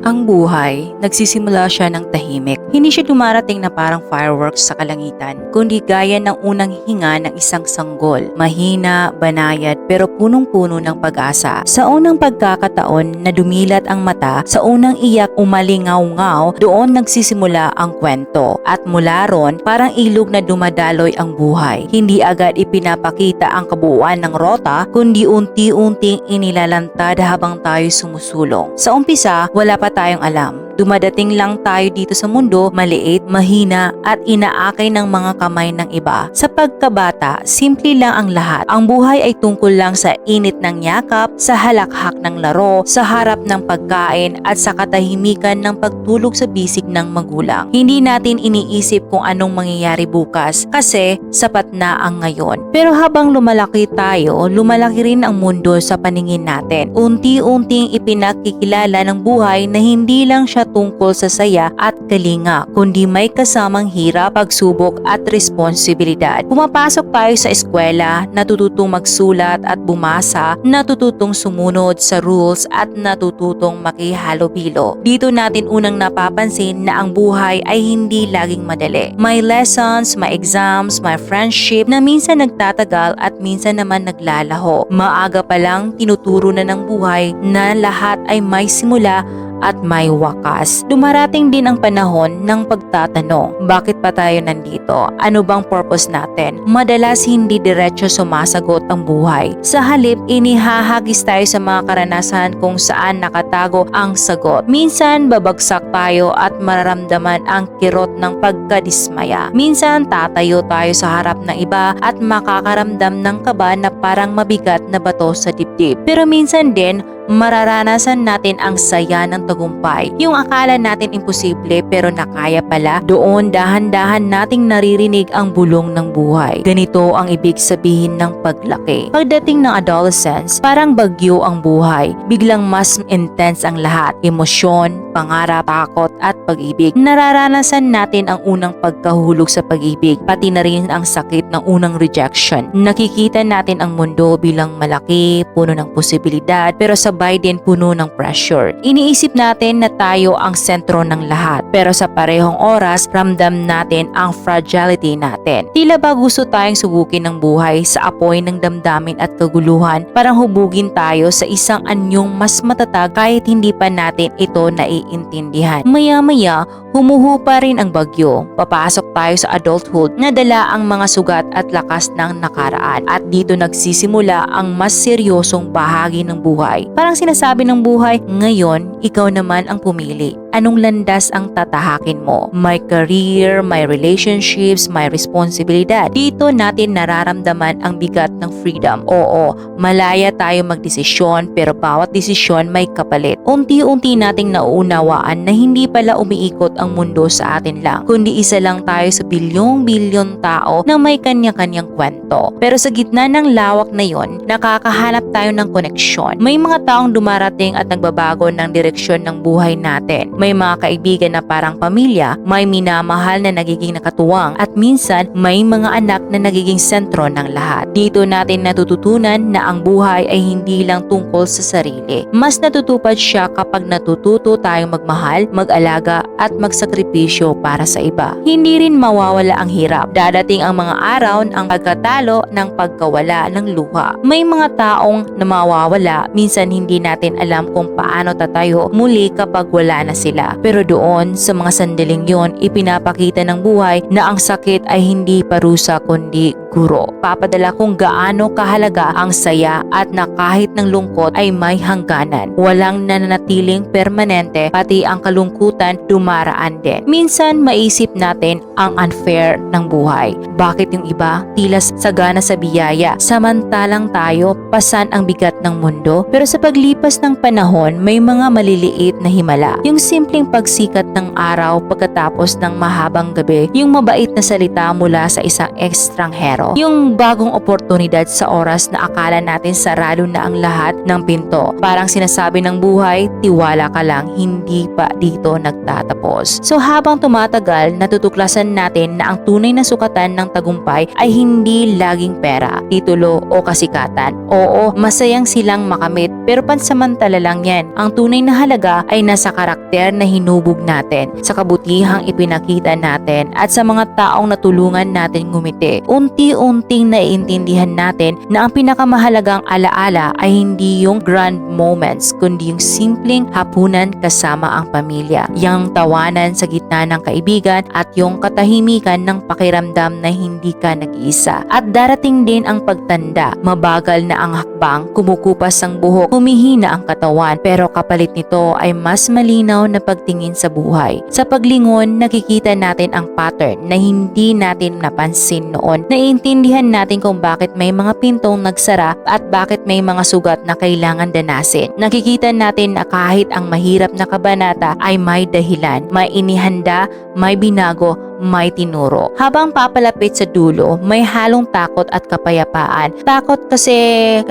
Ang buhay, nagsisimula siya ng tahimik. Hindi siya dumarating na parang fireworks sa kalangitan, kundi gaya ng unang hinga ng isang sanggol. Mahina, banayad, pero punong-puno ng pag-asa. Sa unang pagkakataon na dumilat ang mata, sa unang iyak umalingaw-ngaw, doon nagsisimula ang kwento. At mula ron, parang ilog na dumadaloy ang buhay. Hindi agad ipinapakita ang kabuuan ng rota, kundi unti-unting inilalantad habang tayo sumusulong. Sa umpisa, wala pa tayong alam. Dumadating lang tayo dito sa mundo, maliit, mahina, at inaakay ng mga kamay ng iba. Sa pagkabata, simple lang ang lahat. Ang buhay ay tungkol lang sa init ng yakap, sa halakhak ng laro, sa harap ng pagkain, at sa katahimikan ng pagtulog sa bisig ng magulang. Hindi natin iniisip kung anong mangyayari bukas kasi sapat na ang ngayon. Pero habang lumalaki tayo, lumalaki rin ang mundo sa paningin natin. Unti-unting ipinakikilala ng buhay na hindi lang siya tungkol sa saya at kalinga, kundi may kasamang hirap, pagsubok at responsibilidad. Pumapasok tayo sa eskwela, natututong magsulat at bumasa, natututong sumunod sa rules at natututong makihalubilo. Dito natin unang napapansin na ang buhay ay hindi laging madali. May lessons, may exams, may friendship na minsan nagtatagal at minsan naman naglalaho. Maaga pa lang tinuturo na ng buhay na lahat ay may simula at may wakas. Dumarating din ang panahon ng pagtatanong, bakit pa tayo nandito? Ano bang purpose natin? Madalas hindi diretso sumasagot ang buhay. Sa halip, inihahagis tayo sa mga karanasan kung saan nakatago ang sagot. Minsan, babagsak tayo at mararamdaman ang kirot ng pagkadismaya. Minsan, tatayo tayo sa harap ng iba at makakaramdam ng kaba na parang mabigat na bato sa dibdib. Pero minsan din, mararanasan natin ang saya ng tagumpay. Yung akala natin imposible pero nakaya pala, doon dahan-dahan nating naririnig ang bulong ng buhay. Ganito ang ibig sabihin ng paglaki. Pagdating ng adolescence, parang bagyo ang buhay. Biglang mas intense ang lahat. Emosyon, pangarap, takot at pag-ibig. Nararanasan natin ang unang pagkahulog sa pag-ibig, pati na rin ang sakit ng unang rejection. Nakikita natin ang mundo bilang malaki, puno ng posibilidad, pero sabay din puno ng pressure. Iniisip natin na tayo ang sentro ng lahat, pero sa parehong oras, ramdam natin ang fragility natin. Tila ba gusto tayong subukin ng buhay sa apoy ng damdamin at kaguluhan, parang hubugin tayo sa isang anyong mas matatag kahit hindi pa natin ito naiintindihan. Maya-maya, humuhu pa rin ang bagyo. Papasok tayo sa adulthood na dala ang mga sugat at lakas ng nakaraan. At dito nagsisimula ang mas seryosong bahagi ng buhay. Parang sinasabi ng buhay, ngayon, ikaw naman ang pumili. Anong landas ang tatahakin mo? May career, may relationships, may responsibilidad. Dito natin nararamdaman ang bigat ng freedom. Oo, malaya tayo magdesisyon pero bawat desisyon may kapalit. Unti-unti nating nauunawaan na hindi pala umiikot ang mundo sa atin lang, kundi isa lang tayo sa bilyong-bilyon tao na may kanya-kanyang kwento. Pero sa gitna ng lawak na yon, nakakahanap tayo ng koneksyon. May mga taong dumarating at nagbabago ng direksyon ng buhay natin. May mga kaibigan na parang pamilya, may minamahal na nagiging nakatuwang at minsan may mga anak na nagiging sentro ng lahat. Dito natin natututunan na ang buhay ay hindi lang tungkol sa sarili. Mas natutupad siya kapag natututo tayong magmahal, mag-alaga at magsakripisyo para sa iba. Hindi rin mawawala ang hirap. Dadating ang mga araw ang pagkatalo ng pagkawala ng luha. May mga taong na minsan hindi natin alam kung paano tatayo muli kapag wala na sila. Pero doon sa mga sandaling yon, ipinapakita ng buhay na ang sakit ay hindi parusa kundi guro. Papadala kung gaano kahalaga ang saya at na kahit ng lungkot ay may hangganan. Walang nananatiling permanente pati ang kalungkutan dumaraan din. Minsan maisip natin ang unfair ng buhay. Bakit yung iba tila sagana sa biyaya samantalang tayo pasan ang bigat ng mundo? Pero sa paglipas ng panahon may mga maliliit na himala. Yung simpleng pagsikat ng araw pagkatapos ng mahabang gabi. Yung mabait na salita mula sa isang ekstranghero klaro. Yung bagong oportunidad sa oras na akala natin sarado na ang lahat ng pinto. Parang sinasabi ng buhay, tiwala ka lang, hindi pa dito nagtatapos. So habang tumatagal, natutuklasan natin na ang tunay na sukatan ng tagumpay ay hindi laging pera, titulo o kasikatan. Oo, masayang silang makamit pero pansamantala lang yan. Ang tunay na halaga ay nasa karakter na hinubog natin, sa kabutihang ipinakita natin at sa mga taong natulungan natin ngumiti. Unti-unting naiintindihan natin na ang pinakamahalagang alaala ay hindi yung grand moments kundi yung simpleng hapunan kasama ang pamilya. Yung tawanan sa gitna ng kaibigan at yung katahimikan ng pakiramdam na hindi ka nag-iisa. At darating din ang pagtanda. Mabagal na ang hakbang, kumukupas ang buhok, humihina ang katawan, pero kapalit nito ay mas malinaw na pagtingin sa buhay. Sa paglingon, nakikita natin ang pattern na hindi natin napansin noon. Naiintindihan natin kung bakit may mga pintong nagsara at bakit may mga sugat na kailangan danasin. Nakikita natin na kahit ang mahirap na kabanata ay may dahilan, may inihanda, may binago, may tinuro. Habang papalapit sa dulo, may halong takot at kapayapaan. Takot kasi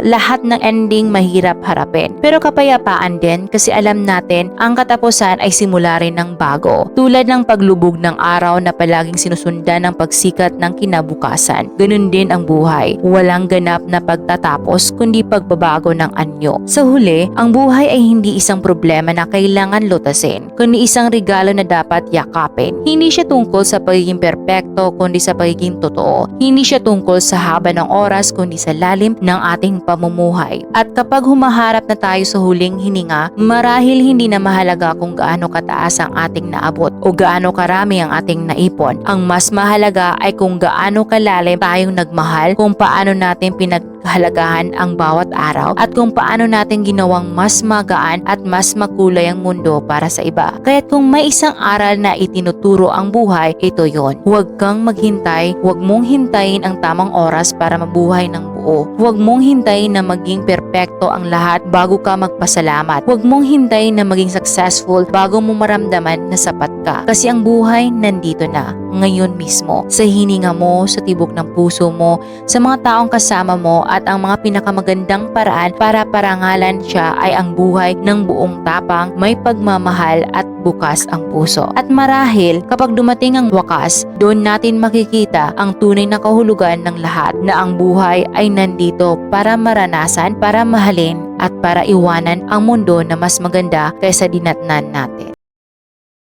lahat ng ending mahirap harapin. Pero kapayapaan din kasi alam natin ang katapusan ay simula rin ng bago. Tulad ng paglubog ng araw na palaging sinusundan ng pagsikat ng kinabukasan. Ganun din ang buhay. Walang ganap na pagtatapos kundi pagbabago ng anyo. Sa huli, ang buhay ay hindi isang problema na kailangan lutasin, kundi isang regalo na dapat yakapin. Hindi siya tungkol sa pagiging perpekto kundi sa pagiging totoo. Hindi siya tungkol sa haba ng oras kundi sa lalim ng ating pamumuhay. At kapag humaharap na tayo sa huling hininga, marahil hindi na mahalaga kung gaano kataas ang ating naabot o gaano karami ang ating naipon. Ang mas mahalaga ay kung gaano kalalim tayong nagmahal, kung paano natin pinaghalagahan ang bawat araw at kung paano natin ginawang mas magaan at mas makulay ang mundo para sa iba. Kaya't kung may isang aral na itinuturo ang buhay, ito yon. Huwag kang maghintay, huwag mong hintayin ang tamang oras para mabuhay ng buo. Huwag mong hintayin na maging perpekto ang lahat bago ka magpasalamat. Huwag mong hintayin na maging successful bago mo maramdaman na sapat ka. Kasi ang buhay nandito na, ngayon mismo. Sa hininga mo, sa tibok ng puso mo, sa mga taong kasama mo at ang mga pinakamagandang paraan para parangalan siya ay ang buhay ng buong tapang, may pagmamahal at bukas ang puso. At marahil kapag dumating ang wakas, doon natin makikita ang tunay na kahulugan ng lahat na ang buhay ay nandito para maranasan, para mahalin at para iwanan ang mundo na mas maganda kaysa dinatnan natin.